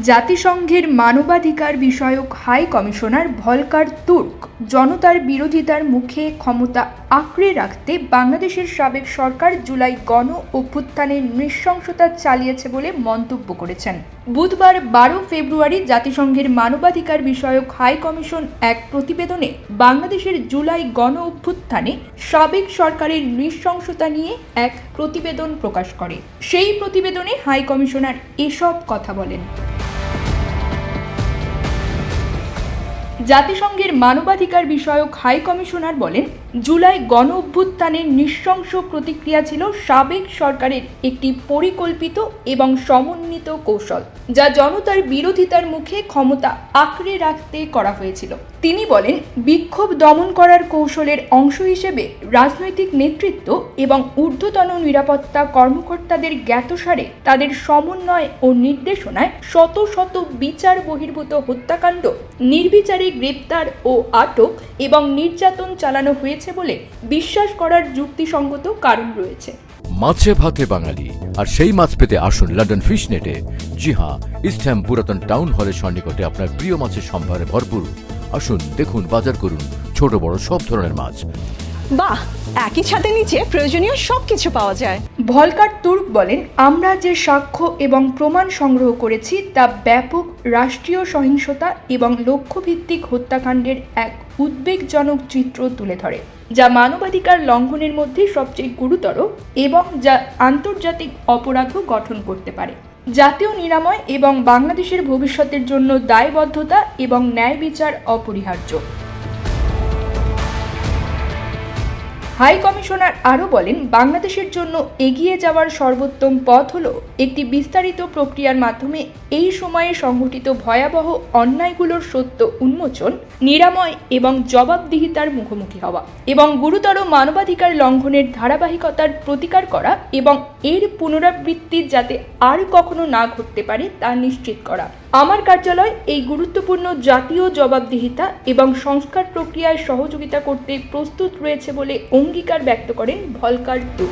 জাতিসংঘের মানবাধিকার বিষয়ক হাই কমিশনার ভলকার তুর্ক জনতার বিরোধিতার মুখে ক্ষমতা আঁকড়ে রাখতে বাংলাদেশের সাবেক সরকার জুলাই গণ অভ্যুত্থানের নৃশংসতা চালিয়েছে বলে মন্তব্য করেছেন। বুধবার বারো ফেব্রুয়ারি জাতিসংঘের মানবাধিকার বিষয়ক হাই কমিশন এক প্রতিবেদনে বাংলাদেশের জুলাই গণ অভ্যুত্থানে সাবেক সরকারের নৃশংসতা নিয়ে এক প্রতিবেদন প্রকাশ করে। সেই প্রতিবেদনে হাই কমিশনার এসব কথা বলেন। জাতিসংঘের মানবাধিকার বিষয়ক হাই কমিশনার বলেন, জুলাই গণ অভ্যুত্থানের নৃশংস প্রতিক্রিয়া ছিল সাবেক সরকারের একটি পরিকল্পিত এবং সমন্বিত কৌশল, যা জনতার বিরোধিতার মুখে ক্ষমতা আঁকড়ে রাখতে করা হয়েছিল। তিনি বলেন, বিক্ষোভ দমন করার কৌশলের অংশ হিসেবে রাজনৈতিক নেতৃত্ব এবং ঊর্ধ্বতন নিরাপত্তা কর্মকর্তাদের জ্ঞাতসারে তাদের সমন্বয় ও নির্দেশনায় শত শত বিচার বহির্ভূত হত্যাকাণ্ড, নির্বিচারে গ্রেপ্তার ও আটক এবং নির্যাতন চালানো হয়েছে বলে বিশ্বাস করার যুক্তিসঙ্গত কারণ রয়েছে। মাছে ভাতে বাঙালি, আর সেই মাছ পেতে আসুন লন্ডন ফিশ নেটে জি হ্যাঁ ইস্টহ্যাম পুরাতন টাউন হলের সন্নিকটে আপনার প্রিয় মাছের সম্ভারে ভরপুর। আসুন, দেখুন, বাজার করুন ছোট বড় সব ধরনের মাছ। বাহ, একই ছাদের নিচে প্রয়োজনীয় সব কিছু পাওয়া যায়। ভলকার তুর্ক বলেন, আমরা যে সাক্ষ্য এবং প্রমাণ সংগ্রহ করেছি তা ব্যাপক রাষ্ট্রীয় সহিংসতা এবং লক্ষ্যভিত্তিক হত্যাকাণ্ডের এক উদ্বেগজনক চিত্র তুলে ধরে, যা মানবাধিকার লঙ্ঘনের মধ্যে সবচেয়ে গুরুতর এবং যা আন্তর্জাতিক অপরাধও গঠন করতে পারে। জাতীয় নিরাময় এবং বাংলাদেশের ভবিষ্যতের জন্য দায়বদ্ধতা এবং ন্যায় বিচার অপরিহার্য। হাই কমিশনার আরও বলেন, বাংলাদেশের জন্য এগিয়ে যাওয়ার সর্বোত্তম পথ হল একটি বিস্তারিত প্রক্রিয়ার মাধ্যমে এই সময়ে সংঘটিত ভয়াবহ অন্যায়গুলোর সত্য উন্মোচন, নিরাময় এবং জবাবদিহিতার মুখোমুখি হওয়া এবং গুরুতর মানবাধিকার লঙ্ঘনের ধারাবাহিকতার প্রতিকার করা এবং এর পুনরাবৃত্তি যাতে আর কখনো না ঘটতে পারে তা নিশ্চিত করা। আমার কার্যালয় এই গুরুত্বপূর্ণ জাতীয় জবাবদিহিতা এবং সংস্কার প্রক্রিয়ায় সহযোগিতা করতে প্রস্তুত রয়েছে বলে অঙ্গীকার ব্যক্ত করেন ভলকার দু।